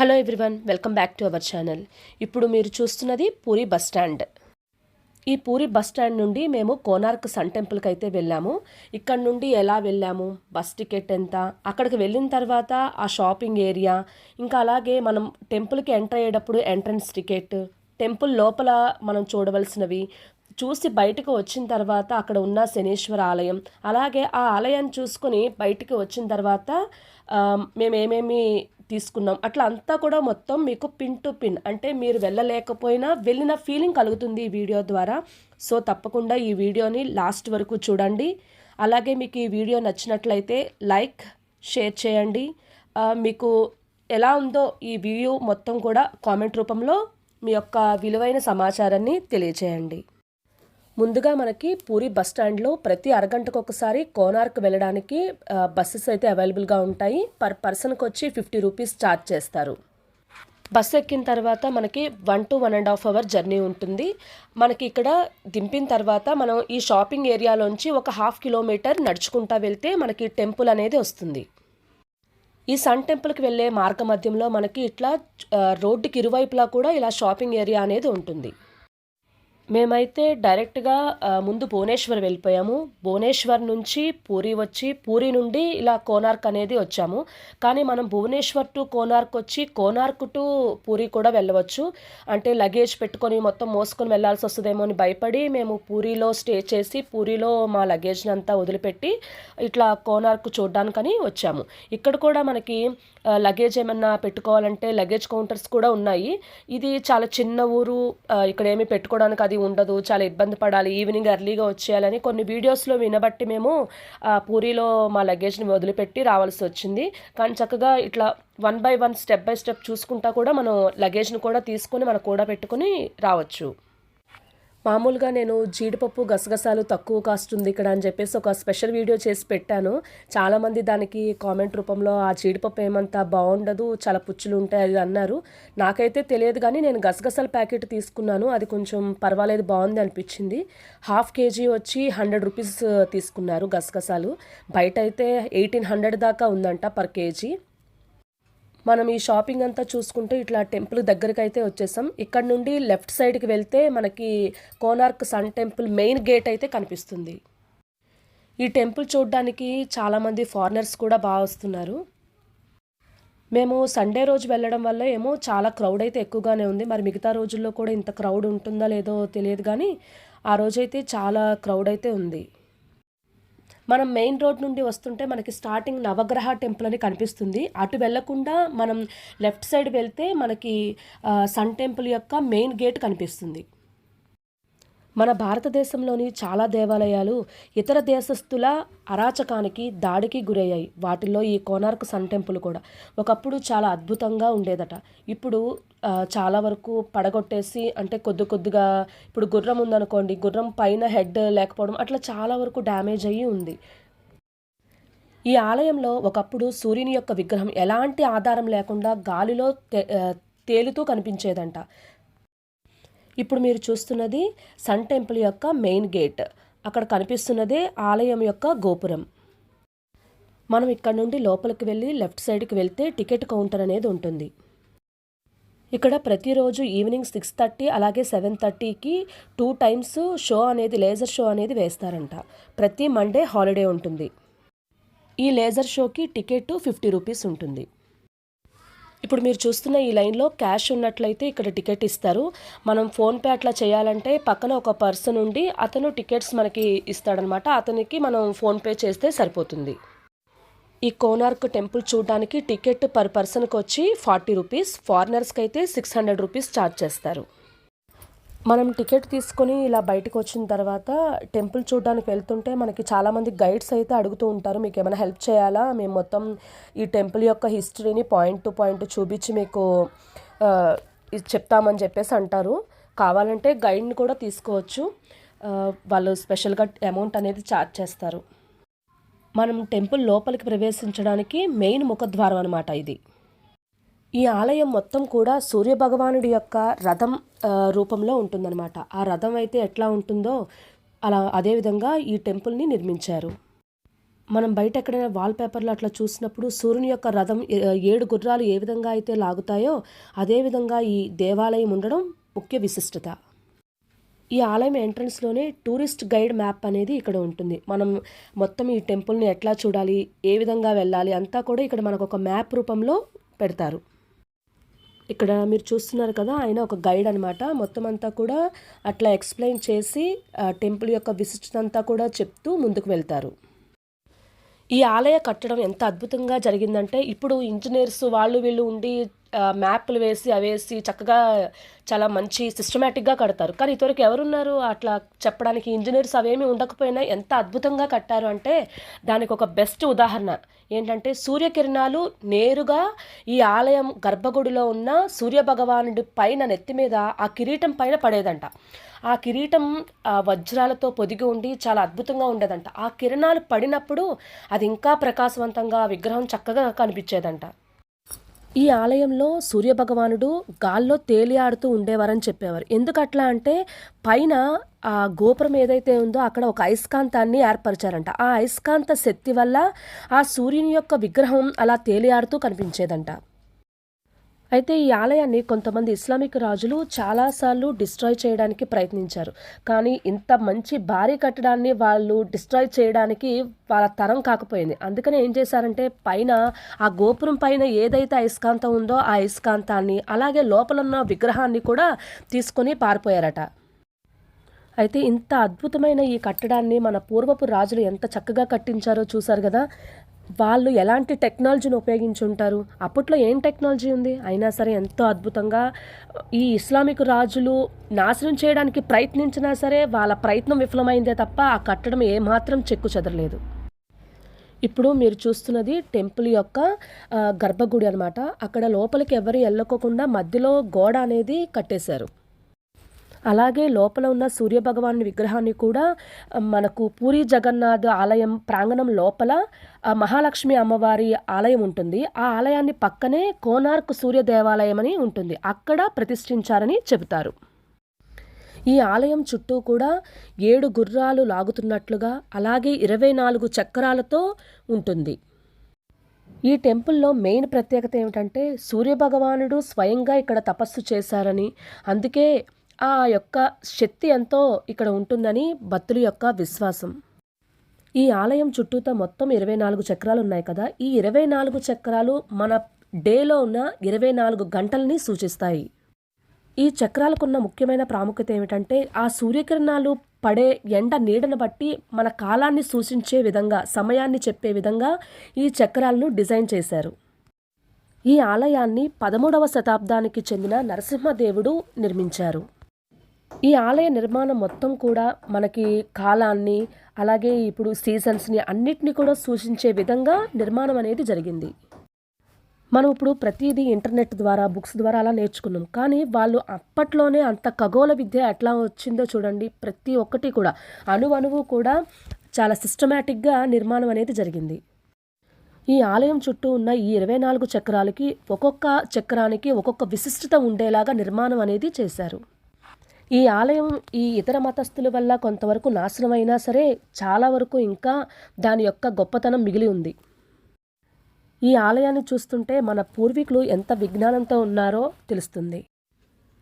Hello everyone welcome back to our channel. ఇప్పుడు మీరు చూస్తున్నది పూరి బస్ స్టాండ్. ఈ పూరి బస్ స్టాండ్ నుండి మేము కోనార్క్ సన్ టెంపుల్కి అయితే వెళ్ళాము. ఇక్కడ నుండి ఎలా వెళ్ళాము బస్ టికెట్ ఎంత అక్కడికి వెళ్ళిన తర్వాత ఆ షాపింగ్ ఏరియా ఇంకా అలాగే మనం టెంపుల్కి ఎంటర్ అయ్యేటప్పుడు ఎంట్రన్స్ టికెట్ టెంపుల్ లోపల మనం చూడవలసినవి చూసి బయటకు వచ్చిన తర్వాత అక్కడ ఉన్న శనీశ్వర ఆలయం అలాగే ఆ ఆలయాన్ని చూసుకొని బయటికి వచ్చిన తర్వాత మేము ఏమేమి తీసుకున్నాం? అట్లా అంతా కూడా మొత్తం మీకు పిన్ టు పిన్. అంటే మీరు వెళ్ళలేకపోయినా వెళ్ళిన ఫీలింగ్ కలుగుతుంది ఈ వీడియో ద్వారా. సో తప్పకుండా ఈ వీడియోని లాస్ట్ వరకు చూడండి. అలాగే మీకు ఈ వీడియో నచ్చినట్లయితే లైక్ షేర్ చేయండి. మీకు ఎలా ఉందో ఈ వీడియో మొత్తం కూడా కామెంట్ రూపంలో మీ యొక్క విలువైన సమాచారాన్ని తెలియచేయండి. ముందుగా మనకి పూరి బస్ స్టాండ్లో ప్రతి అరగంటకు ఒకసారి కోనార్క్ వెళ్ళడానికి బస్సెస్ అయితే అవైలబుల్గా ఉంటాయి. పర్ పర్సన్కి వచ్చి ఫిఫ్టీ రూపీస్ ఛార్జ్ చేస్తారు. బస్సు ఎక్కిన తర్వాత మనకి one two one and half hour journey ఉంటుంది. మనకి ఇక్కడ దింపిన తర్వాత మనం ఈ షాపింగ్ ఏరియాలోంచి ఒక హాఫ్ కిలోమీటర్ నడుచుకుంటా వెళ్తే మనకి టెంపుల్ అనేది వస్తుంది. ఈ సన్ టెంపుల్కి వెళ్ళే మార్గ మధ్యంలో మనకి ఇట్లా రోడ్డుకి ఇరువైపులా కూడా ఇలా షాపింగ్ ఏరియా అనేది ఉంటుంది. మేమైతే డైరెక్ట్గా ముందు భువనేశ్వర్ వెళ్ళిపోయాము. భువనేశ్వర్ నుంచి పూరి వచ్చి పూరి నుండి ఇలా కోనార్క్ అనేది వచ్చాము. కానీ మనం భువనేశ్వర్ టు కోనార్క్ వచ్చి కోనార్క్ టు పూరి కూడా వెళ్ళవచ్చు. అంటే లగేజ్ పెట్టుకొని మొత్తం మోసుకొని వెళ్ళాల్సి వస్తుందేమో అని భయపడి మేము పూరిలో స్టే చేసి పూరిలో మా లగేజ్ని అంతా వదిలిపెట్టి ఇట్లా కోనార్క్ చూడడానికని వచ్చాము. ఇక్కడ కూడా మనకి లగేజ్ ఏమన్నా పెట్టుకోవాలంటే లగేజ్ కౌంటర్స్ కూడా ఉన్నాయి. ఇది చాలా చిన్న ఊరు ఇక్కడ ఏమి పెట్టుకోవడానికి అది ఉండదు చాలా ఇబ్బంది పడాలి ఈవినింగ్ ఎర్లీగా వచ్చేయాలని కొన్ని వీడియోస్లో వినబట్టి మేము ఆ, పూరిలో మా లగేజ్ని వదిలిపెట్టి రావాల్సి వచ్చింది. కానీ చక్కగా ఇట్లా one by one step by step చూసుకుంటా కూడా మనం లగేజ్ని కూడా తీసుకొని మన కూడా పెట్టుకొని రావచ్చు. మామూలుగా నేను జీడిపప్పు గసగసాలు తక్కువ కాస్ట్ ఉంది ఇక్కడ అని చెప్పేసి ఒక స్పెషల్ వీడియో చేసి పెట్టాను. చాలామంది దానికి కామెంట్ రూపంలో ఆ జీడిపప్పు ఏమంత బాగుండదు చాలా పుచ్చులు ఉంటాయి అది అన్నారు. నాకైతే తెలియదు కానీ నేను గసగసాల ప్యాకెట్ తీసుకున్నాను. అది కొంచెం పర్వాలేదు బాగుంది అనిపించింది. హాఫ్ కేజీ వచ్చి హండ్రెడ్ రూపీస్ తీసుకున్నారు గసగసాలు. బయట అయితే ఎయిటీన్ హండ్రెడ్ దాకా ఉందంట పర్ కేజీ. మనం ఈ షాపింగ్ అంతా చూసుకుంటే ఇట్లా టెంపుల్ దగ్గరికి అయితే వచ్చేసాం. ఇక్కడ నుండి లెఫ్ట్ సైడ్కి వెళ్తే మనకి Konark sun temple main gate అయితే కనిపిస్తుంది. ఈ టెంపుల్ చూడడానికి చాలామంది ఫారినర్స్ కూడా బాగా వస్తున్నారు. మేము సండే రోజు వెళ్ళడం వల్ల ఏమో చాలా క్రౌడ్ అయితే ఎక్కువగానే ఉంది. మరి మిగతా రోజుల్లో కూడా ఇంత క్రౌడ్ ఉంటుందా లేదో తెలియదు కానీ ఆ రోజైతే చాలా క్రౌడ్ అయితే ఉంది. మనం మెయిన్ రోడ్ నుండి వస్తుంటే మనకి స్టార్టింగ్ నవగ్రహ టెంపుల్ అని కనిపిస్తుంది. అటు వెళ్ళకుండా మనం లెఫ్ట్ సైడ్ వెళ్తే మనకి సన్ టెంపుల్ యొక్క మెయిన్ గేట్ కనిపిస్తుంది. మన భారతదేశంలోని చాలా దేవాలయాలు ఇతర దేశస్థుల అరాచకానికి దాడికి గురయ్యాయి. వాటిల్లో ఈ కోనార్క్ సన్ టెంపుల్ కూడా ఒకప్పుడు చాలా అద్భుతంగా ఉండేదట. ఇప్పుడు చాలా వరకు పడగొట్టేసి అంటే కొద్ది కొద్దిగా ఇప్పుడు గుర్రం ఉందనుకోండి గుర్రం పైన హెడ్ లేకపోవడం అట్లా చాలా వరకు డ్యామేజ్ అయ్యి ఉంది. ఈ ఆలయంలో ఒకప్పుడు సూర్యుని యొక్క విగ్రహం ఎలాంటి ఆధారం లేకుండా గాలిలో తే- తేలుతూ కనిపించేదంట. ఇప్పుడు మీరు చూస్తున్నది సన్ టెంపుల్ యొక్క మెయిన్ గేట్. అక్కడ కనిపిస్తున్నదే ఆలయం యొక్క గోపురం. మనం ఇక్కడ నుండి లోపలికి వెళ్ళి లెఫ్ట్ సైడ్కి వెళ్తే టికెట్ కౌంటర్ అనేది ఉంటుంది. ఇక్కడ ప్రతిరోజు ఈవినింగ్ సిక్స్ థర్టీ అలాగే సెవెన్ థర్టీకి టూ టైమ్స్ షో అనేది లేజర్ షో అనేది వేస్తారంట. ప్రతి మండే హాలిడే ఉంటుంది. ఈ లేజర్ షోకి టికెట్ ఫిఫ్టీ రూపీస్ ఉంటుంది. ఇప్పుడు మీరు చూస్తున్న ఈ లైన్లో క్యాష్ ఉన్నట్లయితే ఇక్కడ టికెట్ ఇస్తారు. మనం ఫోన్పే అట్లా చేయాలంటే పక్కన ఒక పర్సన్ ఉండి అతను టికెట్స్ మనకి ఇస్తాడనమాట. అతనికి మనం ఫోన్పే చేస్తే సరిపోతుంది. ఈ కోనార్క్ టెంపుల్ చూడడానికి టికెట్ పర్ పర్సన్కి వచ్చి ఫార్టీ రూపీస్ ఫారినర్స్కి అయితే సిక్స్ హండ్రెడ్ రూపీస్ ఛార్జ్ చేస్తారు. మనం టికెట్ తీసుకొని ఇలా బయటకు వచ్చిన తర్వాత టెంపుల్ చూడడానికి వెళ్తుంటే మనకి చాలామంది గైడ్స్ అయితే అడుగుతూ ఉంటారు మీకు ఏమైనా హెల్ప్ చేయాలా? మేము మొత్తం ఈ టెంపుల్ యొక్క హిస్టరీని పాయింట్ టు పాయింట్ చూపించి మీకు ఇది చెప్తామని చెప్పేసి అంటారు. కావాలంటే గైడ్ని కూడా తీసుకోవచ్చు. వాళ్ళు స్పెషల్గా అమౌంట్ అనేది ఛార్జ్ చేస్తారు. మనం టెంపుల్ లోపలికి ప్రవేశించడానికి మెయిన్ ముఖద్వారం అనమాట ఇది. ఈ ఆలయం మొత్తం కూడా సూర్యభగవానుడి యొక్క రథం రూపంలో ఉంటుందన్నమాట. ఆ రథం అయితే ఎట్లా ఉంటుందో అలా అదేవిధంగా ఈ టెంపుల్ని నిర్మించారు. మనం బయట ఎక్కడైనా వాల్పేపర్లో అట్లా చూసినప్పుడు సూర్యుని యొక్క రథం ఏ- ఏడు గుర్రాలు ఏ విధంగా అయితే లాగుతాయో అదేవిధంగా ఈ దేవాలయం ఉండడం ముఖ్య విశిష్టత. ఈ ఆలయం ఎంట్రన్స్లోనే టూరిస్ట్ గైడ్ మ్యాప్ అనేది ఇక్కడ ఉంటుంది. మనం మొత్తం ఈ టెంపుల్ని ఎట్లా చూడాలి ఏ విధంగా వెళ్ళాలి అంతా కూడా ఇక్కడ మనకు ఒక మ్యాప్ రూపంలో పెడతారు. ఇక్కడ మీరు చూస్తున్నారు కదా ఆయన ఒక గైడ్ అనమాట మొత్తం అంతా కూడా అట్లా ఎక్స్ప్లెయిన్ చేసి టెంపుల్ యొక్క విశిష్టత అంతా కూడా చెప్తూ ముందుకు వెళ్తారు. ఈ ఆలయ కట్టడం ఎంత అద్భుతంగా జరిగిందంటే ఇప్పుడు ఇంజనీర్స్ వాళ్ళు వీళ్ళు ఉండి మ్యాప్లు వేసి అవేసి చక్కగా చాలా మంచి సిస్టమేటిక్గా కడతారు. కానీ ఇదివరకు ఎవరున్నారు? అట్లా చెప్పడానికి ఇంజనీర్స్ అవేమీ ఉండకపోయినా ఎంత అద్భుతంగా కట్టారు అంటే దానికి ఒక బెస్ట్ ఉదాహరణ ఏంటంటే సూర్యకిరణాలు నేరుగా ఈ ఆలయం గర్భగుడిలో ఉన్న సూర్యభగవానుడి పైన నెత్తి మీద ఆ కిరీటం పైన పడేదంట. ఆ కిరీటం ఆ వజ్రాలతో పొదిగి ఉండి చాలా అద్భుతంగా ఉండేదంట. ఆ కిరణాలు పడినప్పుడు అది ఇంకా ప్రకాశవంతంగా విగ్రహం చక్కగా కనిపించేదంట. ఈ ఆలయంలో సూర్యభగవానుడు గాల్లో తేలియాడుతూ ఉండేవారని చెప్పేవారు. ఎందుకట్లా అంటే పైన ఆ గోపురం ఏదైతే ఉందో అక్కడ ఒక అయస్కాంతాన్ని ఏర్పరిచారంట. ఆ అయస్కాంత శక్తి వల్ల ఆ సూర్యుని యొక్క విగ్రహం అలా తేలియాడుతూ కనిపించేదంట. అయితే ఈ ఆలయాన్ని కొంతమంది ఇస్లామిక్ రాజులు చాలాసార్లు డిస్ట్రాయ్ చేయడానికి ప్రయత్నించారు. కానీ ఇంత మంచి భారీ కట్టడాన్ని వాళ్ళు డిస్ట్రాయ్ చేయడానికి వాళ్ళ తరం కాకపోయింది. అందుకని ఏం చేశారంటే పైన ఆ గోపురం పైన ఏదైతే అయస్కాంతం ఉందో ఆ అయస్కాంతాన్ని అలాగే లోపల ఉన్న విగ్రహాన్ని కూడా తీసుకొని పారిపోయారట. అయితే ఇంత అద్భుతమైన ఈ కట్టడాన్ని మన పూర్వపు రాజులు ఎంత చక్కగా కట్టించారో చూశారు కదా. వాళ్ళు ఎలాంటి టెక్నాలజీని ఉపయోగించి ఉంటారు అప్పట్లో ఏం టెక్నాలజీ ఉంది? అయినా సరే ఎంతో అద్భుతంగా ఈ ఇస్లామిక్ రాజులు నాశనం చేయడానికి ప్రయత్నించినా సరే వాళ్ళ ప్రయత్నం విఫలమైందే తప్ప ఆ కట్టడం ఏమాత్రం చెక్కు చెదరలేదు. ఇప్పుడు మీరు చూస్తున్నది టెంపుల్ యొక్క గర్భగుడి అనమాట అక్కడ లోపలికి ఎవరు వెళ్ళకోకుండా మధ్యలో గోడ అనేది కట్టేశారు. అలాగే లోపల ఉన్న సూర్యభగవాను విగ్రహాన్ని కూడా మనకు పూరి జగన్నాథ్ ఆలయం ప్రాంగణం లోపల మహాలక్ష్మి అమ్మవారి ఆలయం ఉంటుంది. ఆ ఆలయాన్ని పక్కనే కోనార్క్ సూర్య దేవాలయం అని ఉంటుంది. అక్కడ ప్రతిష్ఠించారని చెబుతారు. ఈ ఆలయం చుట్టూ కూడా ఏడు గుర్రాలు లాగుతున్నట్లుగా అలాగే ఇరవై నాలుగు చక్రాలతో ఉంటుంది. ఈ టెంపుల్లో మెయిన్ ప్రత్యేకత ఏమిటంటే సూర్యభగవానుడు స్వయంగా ఇక్కడ తపస్సు చేశారని అందుకే ఆ యొక్క శక్తి ఎంతో ఇక్కడ ఉంటుందని భక్తుల యొక్క విశ్వాసం. ఈ ఆలయం చుట్టూతా మొత్తం ఇరవై నాలుగు చక్రాలు ఉన్నాయి కదా. ఈ ఇరవై నాలుగు చక్రాలు మన డేలో ఉన్న ఇరవై నాలుగు గంటల్ని సూచిస్తాయి. ఈ చక్రాలకున్న ముఖ్యమైన ప్రాముఖ్యత ఏమిటంటే ఆ సూర్యకిరణాలు పడే ఎండ నీడను బట్టి మన కాలాన్ని సూచించే విధంగా సమయాన్ని చెప్పే విధంగా ఈ చక్రాలను డిజైన్ చేశారు. ఈ ఆలయాన్ని పదమూడవ శతాబ్దానికి చెందిన నరసింహదేవుడు నిర్మించారు. ఈ ఆలయ నిర్మాణం మొత్తం కూడా మనకి కాలాన్ని అలాగే ఇప్పుడు సీజన్స్ని అన్నిటినీ కూడా సూచించే విధంగా నిర్మాణం అనేది జరిగింది. మనం ఇప్పుడు ప్రతిదీ ఇంటర్నెట్ ద్వారా బుక్స్ ద్వారా అలా నేర్చుకున్నాం. కానీ వాళ్ళు అప్పట్లోనే అంత ఖగోళ విద్య ఎట్లా వచ్చిందో చూడండి. ప్రతి ఒక్కటి కూడా అణువణువు కూడా చాలా సిస్టమేటిక్గా నిర్మాణం అనేది జరిగింది. ఈ ఆలయం చుట్టూ ఉన్న ఈ ఇరవై నాలుగు చక్రాలకి ఒక్కొక్క చక్రానికి ఒక్కొక్క విశిష్టత ఉండేలాగా నిర్మాణం అనేది చేశారు. ఈ ఆలయం ఈ ఇతర మతస్థుల వల్ల కొంతవరకు నాశనం అయినా సరే చాలా వరకు ఇంకా దాని యొక్క గొప్పతనం మిగిలి ఉంది. ఈ ఆలయాన్ని చూస్తుంటే మన పూర్వీకులు ఎంత విజ్ఞానంతో ఉన్నారో తెలుస్తుంది.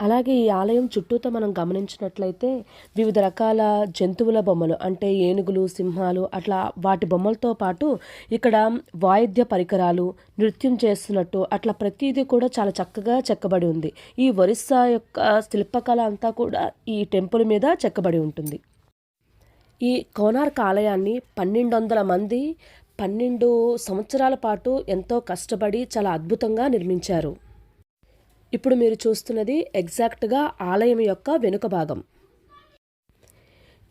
అలాగే ఈ ఆలయం చుట్టూతో మనం గమనించినట్లయితే వివిధ రకాల జంతువుల బొమ్మలు అంటే ఏనుగులు సింహాలు అట్లా వాటి బొమ్మలతో పాటు ఇక్కడ వాయిద్య పరికరాలు నృత్యం చేస్తున్నట్టు అట్లా ప్రతిదీ కూడా చాలా చక్కగా చెక్కబడి ఉంది. ఈ ఒరిస్సా యొక్క శిల్పకళ అంతా కూడా ఈ టెంపుల్ మీద చెక్కబడి ఉంటుంది. ఈ కోనార్క్ ఆలయాన్ని పన్నెండు వందల మంది పన్నెండు సంవత్సరాల పాటు ఎంతో కష్టపడి చాలా అద్భుతంగా నిర్మించారు. ఇప్పుడు మీరు చూస్తున్నది ఎగ్జాక్ట్గా ఆలయం యొక్క వెనుక భాగం.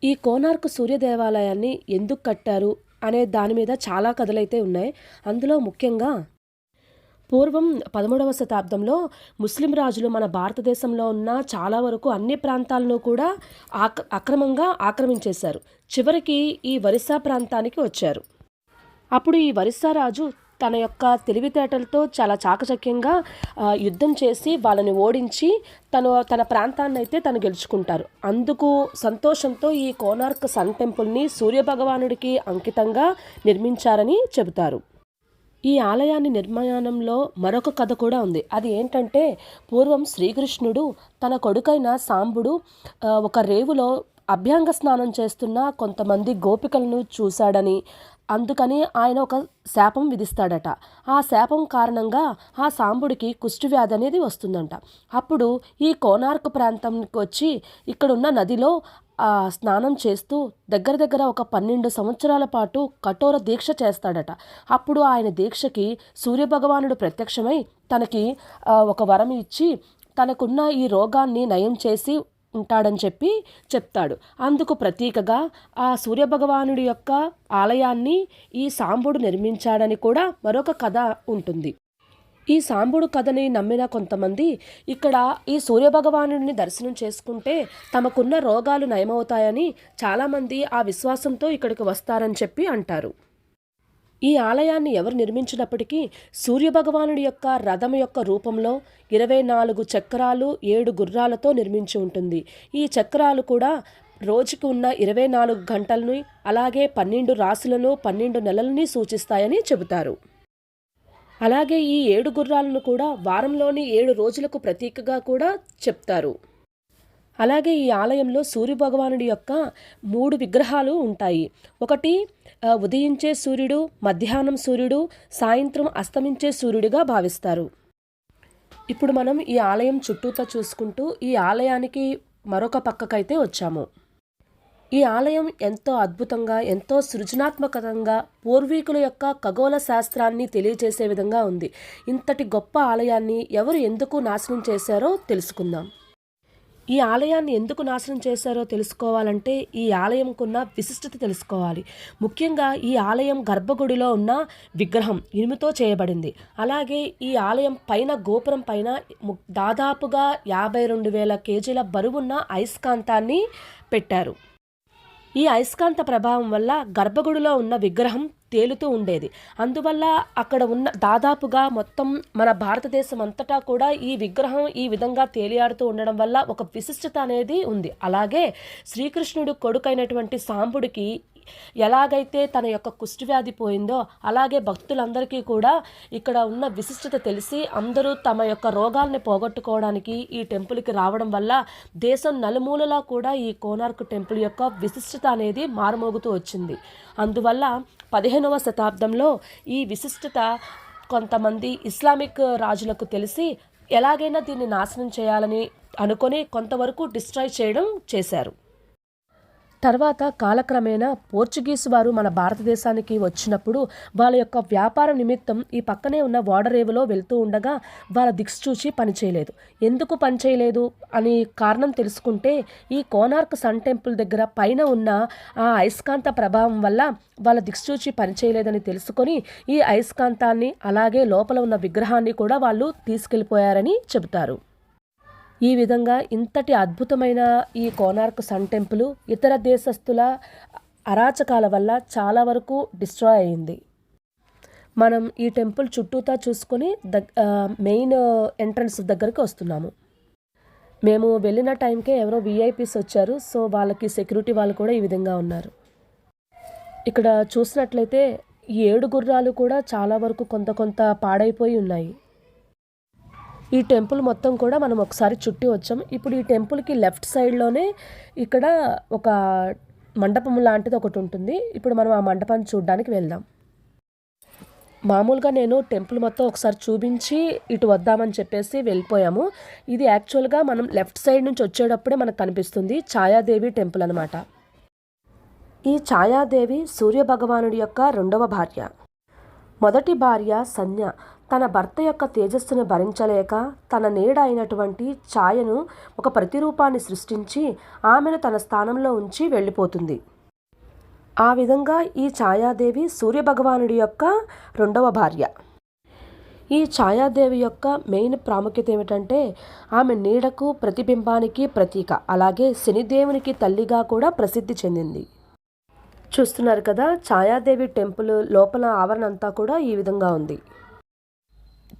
ఈ కోనార్క్ సూర్య దేవాలయాన్ని ఎందుకు కట్టారు అనే దాని మీద చాలా కథలైతే ఉన్నాయి. అందులో ముఖ్యంగా పూర్వం పదమూడవ శతాబ్దంలో ముస్లిం రాజులు మన భారతదేశంలో ఉన్న చాలా వరకు అన్ని ప్రాంతాలను కూడా ఆక్ అక్రమంగా ఆక్రమించేశారు. చివరికి ఈ ఒరిస్సా ప్రాంతానికి వచ్చారు. అప్పుడు ఈ వరిసా రాజు తన యొక్క తెలివితేటలతో చాలా చాకచక్యంగా యుద్ధం చేసి వాళ్ళని ఓడించి తను తన ప్రాంతాన్ని అయితే తను గెలుచుకుంటారు. అందుకు సంతోషంతో ఈ కోనార్క్ సన్ టెంపుల్ని సూర్యభగవానుడికి అంకితంగా నిర్మించారని చెబుతారు. ఈ ఆలయాన్ని నిర్మాణంలో మరొక కథ కూడా ఉంది. అది ఏంటంటే పూర్వం శ్రీకృష్ణుడు తన కొడుకైన సాంబుడు ఒక రేవులో అభ్యంగ స్నానం చేస్తున్న కొంతమంది గోపికలను చూశాడని. అందుకని ఆయన ఒక శాపం విధిస్తాడట. ఆ శాపం కారణంగా ఆ సాంబుడికి కుష్ఠవ్యాధి అనేది వస్తుందంట. అప్పుడు ఈ కోనార్క్ ప్రాంతంకి వచ్చి ఇక్కడున్న నదిలో స్నానం చేస్తూ దగ్గర దగ్గర ఒక పన్నెండు సంవత్సరాల పాటు కఠోర దీక్ష చేస్తాడట. అప్పుడు ఆయన దీక్షకి సూర్యభగవానుడు ప్రత్యక్షమై తనకి ఒక వరం ఇచ్చి తనకున్న ఈ రోగాన్ని నయం చేసి ఉంటాడని చెప్పి చెప్తాడు. అందుకు ప్రతీకగా ఆ సూర్యభగవానుడి యొక్క ఆలయాన్ని ఈ సాంబుడు నిర్మించాడని కూడా మరొక కథ ఉంటుంది. ఈ సాంబుడు కథని నమ్మిన కొంతమంది ఇక్కడ ఈ సూర్యభగవానుడిని దర్శనం చేసుకుంటే తమకున్న రోగాలు నయమవుతాయని చాలామంది ఆ విశ్వాసంతో ఇక్కడికి వస్తారని చెప్పి అంటారు. ఈ ఆలయాన్ని ఎవరు నిర్మించినప్పటికీ సూర్యభగవానుడి యొక్క రథం యొక్క రూపంలో ఇరవై నాలుగు చక్రాలు ఏడు గుర్రాలతో నిర్మించి ఉంటుంది. ఈ చక్రాలు కూడా రోజుకు ఉన్న ఇరవై నాలుగు గంటలని అలాగే పన్నెండు రాసులను పన్నెండు నెలలని సూచిస్తాయని చెబుతారు. అలాగే ఈ ఏడు గుర్రాలను కూడా వారంలోని ఏడు రోజులకు ప్రతీకగా కూడా చెప్తారు. అలాగే ఈ ఆలయంలో సూర్యభగవానుడి యొక్క మూడు విగ్రహాలు ఉంటాయి. ఒకటి ఉదయించే సూర్యుడు మధ్యాహ్నం సూర్యుడు సాయంత్రం అస్తమించే సూర్యుడిగా భావిస్తారు. ఇప్పుడు మనం ఈ ఆలయం చుట్టూతా చూసుకుంటూ ఈ ఆలయానికి మరొక పక్కకైతే వచ్చాము. ఈ ఆలయం ఎంతో అద్భుతంగా ఎంతో సృజనాత్మకంగా పూర్వీకుల యొక్క ఖగోళ శాస్త్రాన్ని తెలియజేసే విధంగా ఉంది. ఇంతటి గొప్ప ఆలయాన్ని ఎవరు ఎందుకు నాశనం చేశారో తెలుసుకుందాం. ఈ ఆలయాన్ని ఎందుకు నాశనం చేశారో తెలుసుకోవాలంటే ఈ ఆలయంకున్న విశిష్టత తెలుసుకోవాలి. ముఖ్యంగా ఈ ఆలయం గర్భగుడిలో ఉన్న విగ్రహం ఇనుముతో చేయబడింది. అలాగే ఈ ఆలయం పైన గోపురం పైన దాదాపుగా యాభై రెండు వేల కేజీల బరువున్న అయస్కాంతాన్ని పెట్టారు. ఈ అయస్కాంత ప్రభావం వల్ల గర్భగుడిలో ఉన్న విగ్రహం తేలుతూ ఉండేది. అందువల్ల అక్కడ ఉన్న దాదాపుగా మొత్తం మన భారతదేశం అంతటా కూడా ఈ విగ్రహం ఈ విధంగా తేలియాడుతూ ఉండడం వల్ల ఒక విశిష్టత అనేది ఉంది. అలాగే శ్రీకృష్ణుడు కొడుకైనటువంటి సాంబుడికి ఎలాగైతే తన యొక్క కుష్ఠవ్యాధి పోయిందో అలాగే భక్తులందరికీ కూడా ఇక్కడ ఉన్న విశిష్టత తెలిసి అందరూ తమ యొక్క రోగాల్ని పోగొట్టుకోవడానికి ఈ టెంపుల్కి రావడం వల్ల దేశం నలుమూలలా కూడా ఈ కోనార్క్ టెంపుల్ యొక్క విశిష్టత అనేది మారుమోగుతూ వచ్చింది. అందువల్ల పదిహేనవ శతాబ్దంలో ఈ విశిష్టత కొంతమంది ఇస్లామిక్ రాజులకు తెలిసి ఎలాగైనా దీన్ని నాశనం చేయాలని అనుకొని కొంతవరకు డిస్ట్రాయ్ చేయడం చేశారు. తర్వాత కాలక్రమేణా పోర్చుగీస్ వారు మన భారతదేశానికి వచ్చినప్పుడు వాళ్ళ యొక్క వ్యాపార నిమిత్తం ఈ పక్కనే ఉన్న ఓడరేవులో వెళ్తూ ఉండగా వాళ్ళ దిక్స్ చూచి పనిచేయలేదు. ఎందుకు పనిచేయలేదు అని కారణం తెలుసుకుంటే ఈ కోనార్క్ సన్ టెంపుల్ దగ్గర పైన ఉన్న ఆ అయస్కాంత ప్రభావం వల్ల వాళ్ళ దిక్సూచి పనిచేయలేదని తెలుసుకొని ఈ అయస్కాంతాన్ని అలాగే లోపల ఉన్న విగ్రహాన్ని కూడా వాళ్ళు తీసుకెళ్ళిపోయారని చెబుతారు. ఈ విధంగా ఇంతటి అద్భుతమైన ఈ కోనార్క్ సన్ టెంపుల్ ఇతర దేశస్థుల అరాచకాల వల్ల చాలా వరకు డిస్ట్రాయ్ అయింది. మనం ఈ టెంపుల్ చుట్టూతా చూసుకొని దగ్ మెయిన్ ఎంట్రన్స్ దగ్గరికి వస్తున్నాము. మేము వెళ్ళిన టైంకే ఎవరో విఐపీస్ వచ్చారు సో వాళ్ళకి సెక్యూరిటీ వాళ్ళు కూడా ఈ విధంగా ఉన్నారు. ఇక్కడ చూసినట్లయితే ఈ ఏడు గుర్రాలు కూడా చాలా వరకు కొంత కొంత పాడైపోయి ఉన్నాయి. ఈ టెంపుల్ మొత్తం కూడా మనం ఒకసారి చుట్టి వచ్చాం. ఇప్పుడు ఈ టెంపుల్కి లెఫ్ట్ సైడ్లోనే ఇక్కడ ఒక మండపం లాంటిది ఒకటి ఉంటుంది. ఇప్పుడు మనం ఆ మండపాన్ని చూడడానికి వెళ్దాం. మామూలుగా నేను టెంపుల్ మొత్తం ఒకసారి చూపించి ఇటు వద్దామని చెప్పేసి వెళ్ళిపోయాము. ఇది యాక్చువల్గా మనం లెఫ్ట్ సైడ్ నుంచి వచ్చేటప్పుడే మనకు కనిపిస్తుంది ఛాయాదేవి టెంపుల్ అనమాట ఈ ఛాయాదేవి సూర్యభగవానుడి యొక్క రెండవ భార్య. మొదటి భార్య సన్య. తన భర్త యొక్క తేజస్సును భరించలేక తన నీడ అయినటువంటి ఛాయను ఒక ప్రతిరూపాన్ని సృష్టించి ఆమెను తన స్థానంలో ఉంచి వెళ్ళిపోతుంది. ఆ విధంగా ఈ ఛాయాదేవి సూర్యభగవానుడి యొక్క రెండవ భార్య. ఈ ఛాయాదేవి యొక్క మెయిన్ ప్రాముఖ్యత ఏమిటంటే ఆమె నీడకు ప్రతిబింబానికి ప్రతీక. అలాగే శనిదేవునికి తల్లిగా కూడా ప్రసిద్ధి చెందింది. చూస్తున్నారు కదా ఛాయాదేవి టెంపుల్ లోపల ఆవరణ అంతా కూడా ఈ విధంగా ఉంది.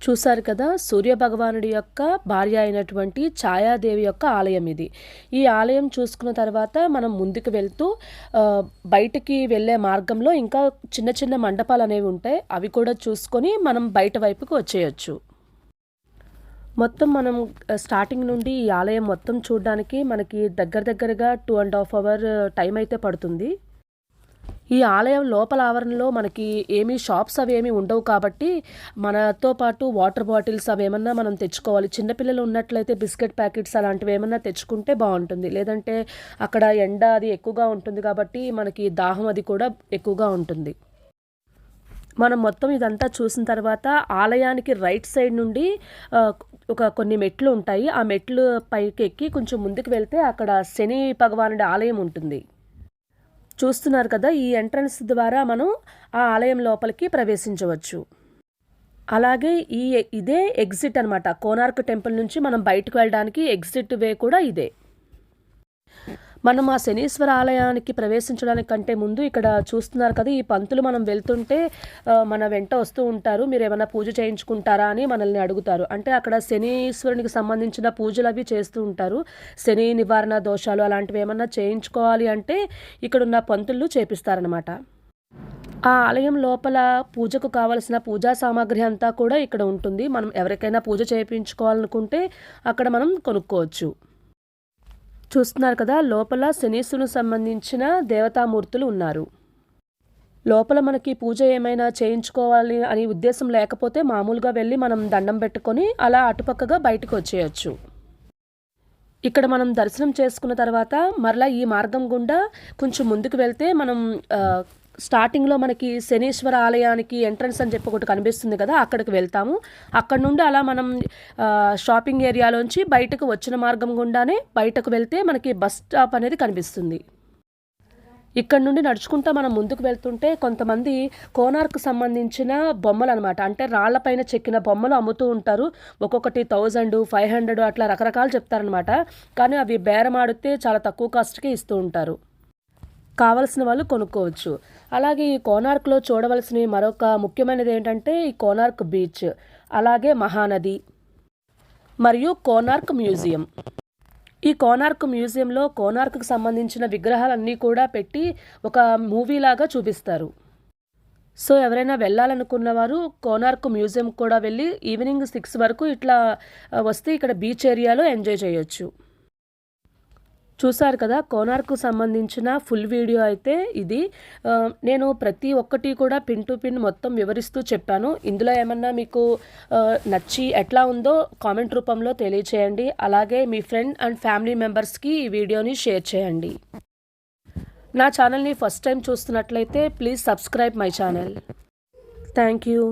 చూశారు కదా సూర్య భగవానుడి యొక్క భార్య అయినటువంటి ఛాయాదేవి యొక్క ఆలయం ఇది. ఈ ఆలయం చూసుకున్న తర్వాత మనం ముందుకు వెళ్తూ బయటికి వెళ్ళే మార్గంలో ఇంకా చిన్న చిన్న మండపాలు అనేవి ఉంటాయి. అవి కూడా చూసుకొని మనం బయట వైపుకు వచ్చేయచ్చు. మొత్తం మనం స్టార్టింగ్ నుండి ఈ ఆలయం మొత్తం చూడడానికి మనకి దగ్గర దగ్గరగా two and half hour time అయితే పడుతుంది. ఈ ఆలయం లోపల ఆవరణలో మనకి ఏమీ షాప్స్ అవి ఏమీ ఉండవు కాబట్టి మనతో పాటు వాటర్ బాటిల్స్ అవి ఏమన్నా మనం తెచ్చుకోవాలి. చిన్నపిల్లలు ఉన్నట్లయితే బిస్కెట్ ప్యాకెట్స్ అలాంటివి ఏమన్నా తెచ్చుకుంటే బాగుంటుంది. లేదంటే అక్కడ ఎండ అది ఎక్కువగా ఉంటుంది కాబట్టి మనకి దాహం అది కూడా ఎక్కువగా ఉంటుంది. మనం మొత్తం ఇదంతా చూసిన తర్వాత ఆలయానికి రైట్ సైడ్ నుండి ఒక కొన్ని మెట్లు ఉంటాయి. ఆ మెట్లు పైకి ఎక్కి కొంచెం ముందుకు వెళ్తే అక్కడ శని భగవానుడి ఆలయం ఉంటుంది. చూస్తున్నారు కదా ఈ ఎంట్రన్స్ ద్వారా మనం ఆ ఆలయం లోపలికి ప్రవేశించవచ్చు. అలాగే ఈ ఇదే ఎగ్జిట్ అనమాట కోనార్క్ టెంపుల్ నుంచి మనం బయటకు వెళ్ళడానికి ఎగ్జిట్ వే కూడా ఇదే. మనం ఆ శనీశ్వర ఆలయానికి ప్రవేశించడానికి కంటే ముందు ఇక్కడ చూస్తున్నారు కదా ఈ పంతులు మనం వెళ్తుంటే మన వెంట వస్తూ ఉంటారు. మీరు ఏమైనా పూజ చేయించుకుంటారా అని మనల్ని అడుగుతారు. అంటే అక్కడ శనీశ్వరునికి సంబంధించిన పూజలు అవి చేస్తూ ఉంటారు. శని నివారణ దోషాలు అలాంటివి ఏమన్నా చేయించుకోవాలి అంటే ఇక్కడున్న పంతులు చేపిస్తారనమాట ఆ ఆలయం లోపల పూజకు కావలసిన పూజా సామాగ్రి అంతా కూడా ఇక్కడ ఉంటుంది. మనం ఎవరికైనా పూజ చేయించుకోవాలనుకుంటే అక్కడ మనం కొనుక్కోవచ్చు. చూస్తున్నారు కదా లోపల శనీసును సంబంధించిన దేవతామూర్తులు ఉన్నారు. లోపల మనకి పూజ ఏమైనా చేయించుకోవాలి అని ఉద్దేశం లేకపోతే మామూలుగా వెళ్ళి మనం దండం పెట్టుకొని అలా అటుపక్కగా బయటకు వచ్చేయచ్చు. ఇక్కడ మనం దర్శనం చేసుకున్న తర్వాత మరలా ఈ మార్గం గుండా కొంచెం ముందుకు వెళ్తే మనం స్టార్టింగ్లో మనకి శనీశ్వర ఆలయానికి ఎంట్రన్స్ అని చెప్పి ఒకటి కనిపిస్తుంది కదా అక్కడికి వెళ్తాము. అక్కడ నుండి అలా మనం షాపింగ్ ఏరియాలోంచి బయటకు వచ్చిన మార్గం గుండానే బయటకు వెళ్తే మనకి బస్ స్టాప్ అనేది కనిపిస్తుంది. ఇక్కడ నుండి నడుచుకుంటూ మనం ముందుకు వెళ్తుంటే కొంతమంది కోనార్క్ సంబంధించిన బొమ్మలు అనమాట అంటే రాళ్ళపైన చెక్కిన బొమ్మలు అమ్ముతూ ఉంటారు. ఒక్కొక్కటి థౌజండ్ ఫైవ్ హండ్రెడ్ అట్లా రకరకాలు చెప్తారనమాట కానీ అవి బేరం ఆడితే చాలా తక్కువ కాస్ట్కి ఇస్తూ ఉంటారు. కావలసిన వాళ్ళు కొనుక్కోవచ్చు. అలాగే ఈ కోనార్క్లో చూడవలసిన మరొక ముఖ్యమైనది ఏంటంటే ఈ కోనార్క్ బీచ్ అలాగే మహానది మరియు కోనార్క్ మ్యూజియం. ఈ కోనార్క్ మ్యూజియంలో కోనార్క్కు సంబంధించిన విగ్రహాలన్నీ కూడా పెట్టి ఒక మూవీ లాగా చూపిస్తారు. సో ఎవరైనా వెళ్ళాలనుకున్న వారు కోనార్క్ మ్యూజియం కూడా వెళ్ళి ఈవినింగ్ సిక్స్ వరకు ఇట్లా వస్తే ఇక్కడ బీచ్ ఏరియాలో ఎంజాయ్ చేయొచ్చు. చూసారు కదా కోనార్కు సంబంధించిన ఫుల్ వీడియో అయితే ఇది. నేను ప్రతి ఒక్కటి కూడా పిన్ టు పిన్ మొత్తం వివరిస్తూ చెప్పాను. ఇందులో ఏమన్నా మీకు నచ్చి ఎట్లా ఉందో కామెంట్ రూపంలో తెలియచేయండి. అలాగే మీ ఫ్రెండ్ అండ్ ఫ్యామిలీ మెంబర్స్కి ఈ వీడియోని షేర్ చేయండి. నా ఛానల్ని ఫస్ట్ టైం చూస్తున్నట్లయితే please subscribe my channel. Thank you.